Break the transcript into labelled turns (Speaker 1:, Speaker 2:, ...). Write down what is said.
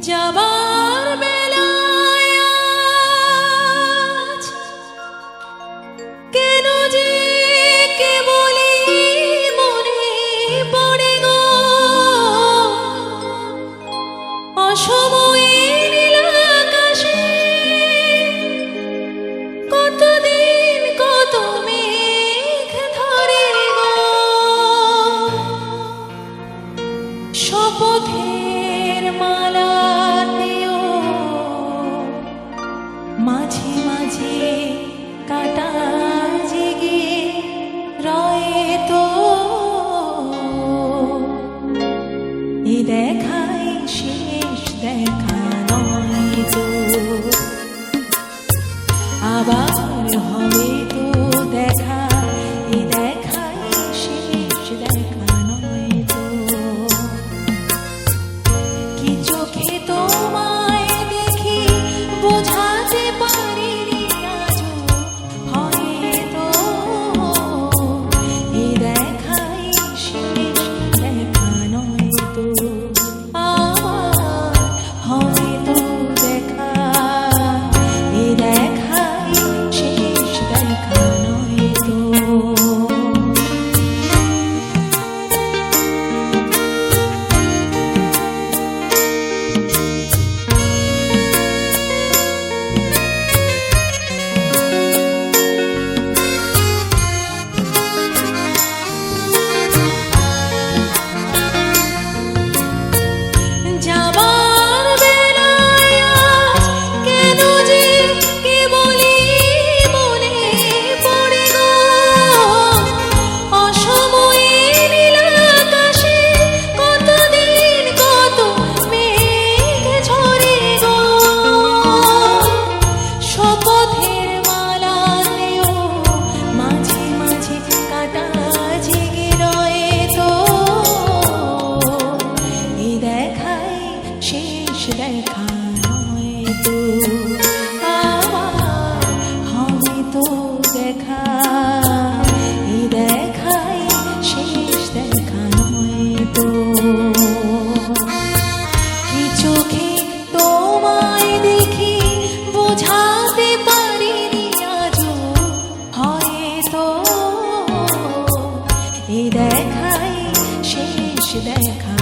Speaker 1: 加吧 me. চোখে তোমায় দেখি বোঝাতে পারিনি আজ হয়তো এ দেখাই শেষ দেখা